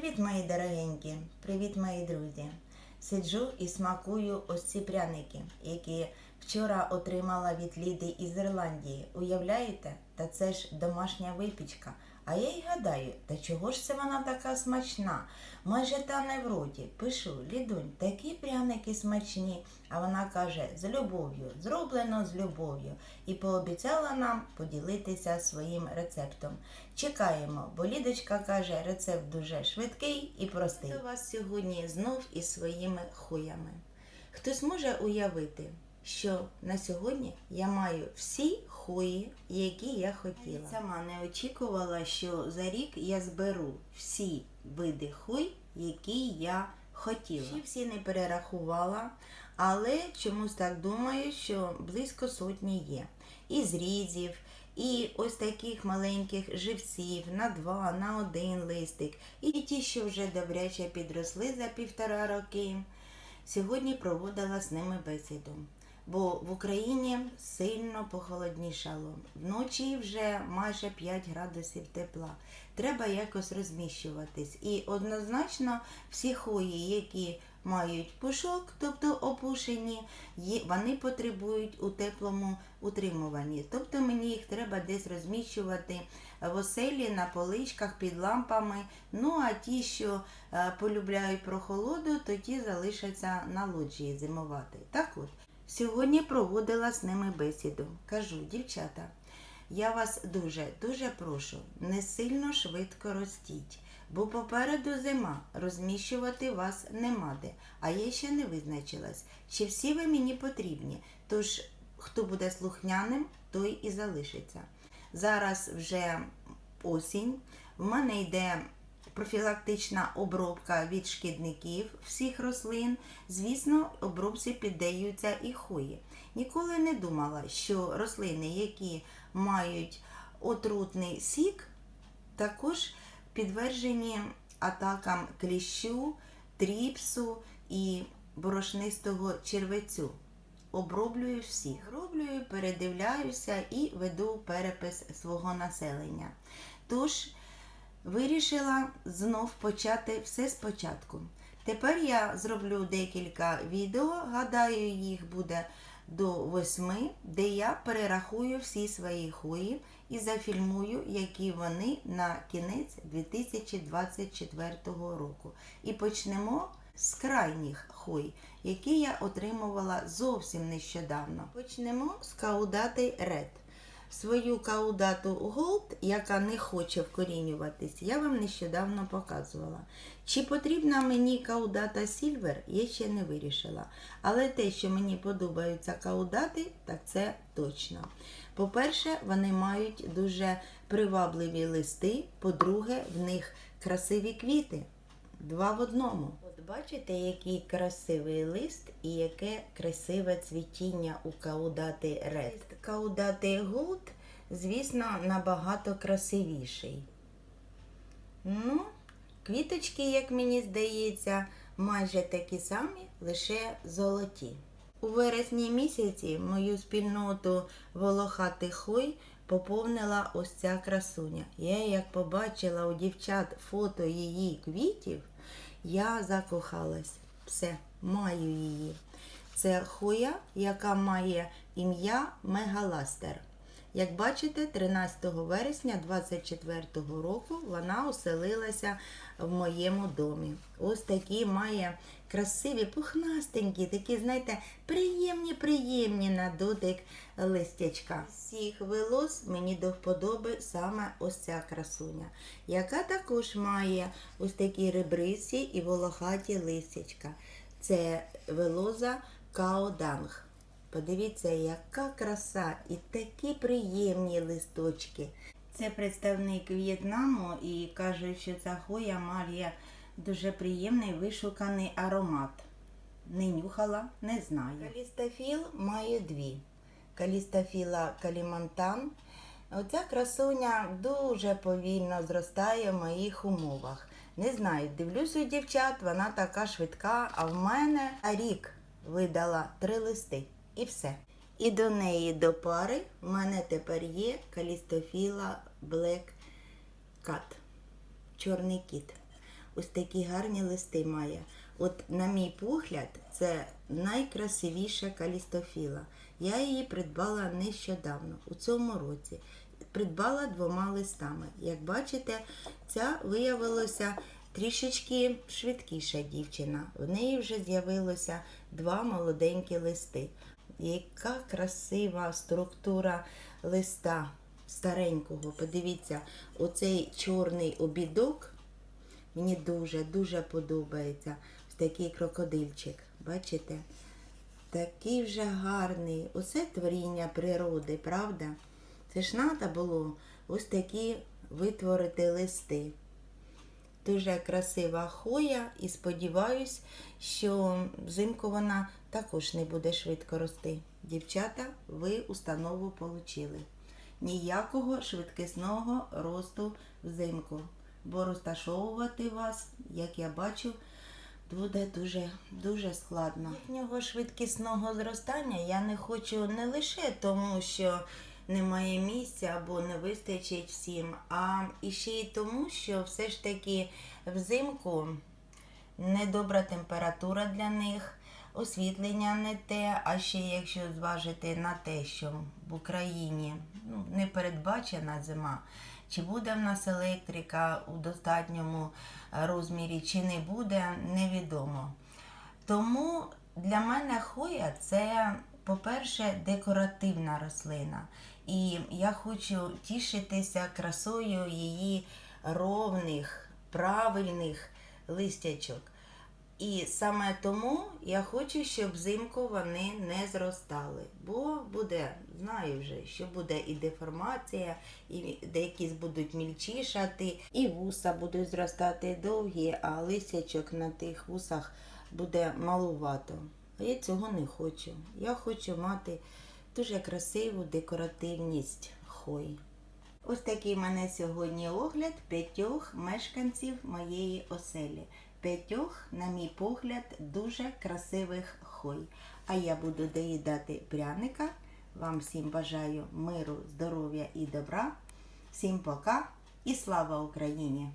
Привіт, мої дорогенькі! Привіт, мої друзі! Сиджу і смакую ось ці пряники, які вчора отримала від Ліди із Ірландії. Уявляєте? Та це ж домашня випічка. А я й гадаю, та чого ж це вона така смачна? Майже тане в роті. Пишу, Лідунь, такі пряники смачні. А вона каже, з любов'ю, зроблено з любов'ю. І пообіцяла нам поділитися своїм рецептом. Чекаємо, бо Лідочка каже, рецепт дуже швидкий і простий. До вас сьогодні знов із своїми хуями. Хтось може уявити, що на сьогодні я маю всі хуї, які я хотіла. Я сама не очікувала, що за рік я зберу всі види хуй, які я хотіла. Ще всі не перерахувала, але чомусь так думаю, що близько сотні є. І зрізів, і ось таких маленьких живців на два, на один листик, і ті, що вже добряче підросли за півтора роки. Сьогодні проводила з ними бесіду. Бо в Україні сильно похолоднішало. Вночі вже майже 5 градусів тепла. Треба якось розміщуватись. І однозначно всі хвої, які мають пушок, тобто опушені, вони потребують у теплому утримуванні. Тобто мені їх треба десь розміщувати в оселі, на поличках, під лампами. Ну а ті, що е, полюбляють прохолоду, то ті залишаться на лоджії зимувати. Так от. Сьогодні проводила з ними бесіду. Кажу, дівчата, я вас дуже, дуже прошу, не сильно швидко ростіть, бо попереду зима, розміщувати вас нема де, а я ще не визначилась, чи всі ви мені потрібні. Тож, хто буде слухняним, той і залишиться. Зараз вже осінь, в мене йде профілактична обробка від шкідників всіх рослин. Звісно, обробці піддаються і хої. Ніколи не думала, що рослини, які мають отрутний сік, також підтверджені атакам кліщу, тріпсу і борошнистого червецю. Оброблюю всіх. Оброблюю, передивляюся і веду перепис свого населення. Тож, вирішила знов почати все спочатку. Тепер я зроблю декілька відео, гадаю, їх буде до восьми, де я перерахую всі свої хвої і зафільмую, які вони на кінець 2024 року. І почнемо з крайніх хвой, які я отримувала зовсім нещодавно. Почнемо з каудати Red. Свою каудату Gold, яка не хоче вкорінюватись, я вам нещодавно показувала. Чи потрібна мені каудата Silver, я ще не вирішила. Але те, що мені подобаються каудати, так це точно. По-перше, вони мають дуже привабливі листи, по-друге, в них красиві квіти. Два в одному. От бачите, який красивий лист і яке красиве цвітіння у каудати Red. Каудати Gold, звісно, набагато красивіший. Ну, квіточки, як мені здається, майже такі самі, лише золоті. У вересні місяці мою спільноту волохатих хой поповнила ось ця красуня. Я як побачила у дівчат фото її квітів, я закохалась. Все, маю її. Це хуя, яка має ім'я Мегаластер. Як бачите, 13 вересня 24 року вона оселилася в моєму домі. Ось такі має красиві, пухнастенькі, такі, знаєте, приємні, приємні на дотик листячка. Всіх волос мені до вподоби саме ось ця красуня, яка також має ось такі ребриці і волохаті листячка. Це велоза Каоданг. Подивіться, яка краса і такі приємні листочки. Це представник В'єтнаму і каже, що ця хоя має дуже приємний вишуканий аромат. Не нюхала, не знаю. Калістофіл має дві. Калістофіла калімантан. Оця красуня дуже повільно зростає в моїх умовах. Не знаю, дивлюсь у дівчат, вона така швидка, а в мене рік видала три листи і все. І до неї до пари в мене тепер є Калістофіла Black Cat. Чорний кіт. ось такі гарні листи має. От, на мій погляд, це найкрасивіша калістофіла. Я її придбала нещодавно, у цьому році. Придбала двома листами. Як бачите, ця виявилася трішечки швидкіша дівчина. В неї вже з'явилося два молоденькі листи. Яка красива структура листа старенького. Подивіться, оцей чорний обідок мені дуже-дуже подобається. Ось такий крокодильчик. Бачите? Такий вже гарний. Оце творіння природи, правда? Це ж треба було ось такі витворити листи. Дуже красива хоя і сподіваюсь, що взимку вона також не буде швидко рости. Дівчата, ви установу отримали. Ніякого швидкісного росту взимку, бо розташовувати вас, як я бачу, буде дуже, дуже складно. Їхнього швидкісного зростання я не хочу не лише тому, що немає місця або не вистачить всім, а і ще й тому, що все ж таки взимку недобра температура для них, освітлення не те, а ще якщо зважити на те, що в Україні ну, не передбачена зима, чи буде в нас електрика у достатньому розмірі, чи не буде, невідомо. Тому для мене хоя це, по-перше, декоративна рослина. І я хочу тішитися красою її ровних, правильних листячок. І саме тому я хочу, щоб взимку вони не зростали. Бо буде, знаю вже, що буде і деформація, і деякі будуть мільчішати, і вуса будуть зростати довгі, а листячок на тих вусах буде малувато. А я цього не хочу. Я хочу мати дуже красиву декоративність хой. Ось такий в мене сьогодні огляд п'ятьох мешканців моєї оселі. П'ятьох, на мій погляд, дуже красивих хой. А я буду доїдати пряника. Вам всім бажаю миру, здоров'я і добра. Всім пока і слава Україні!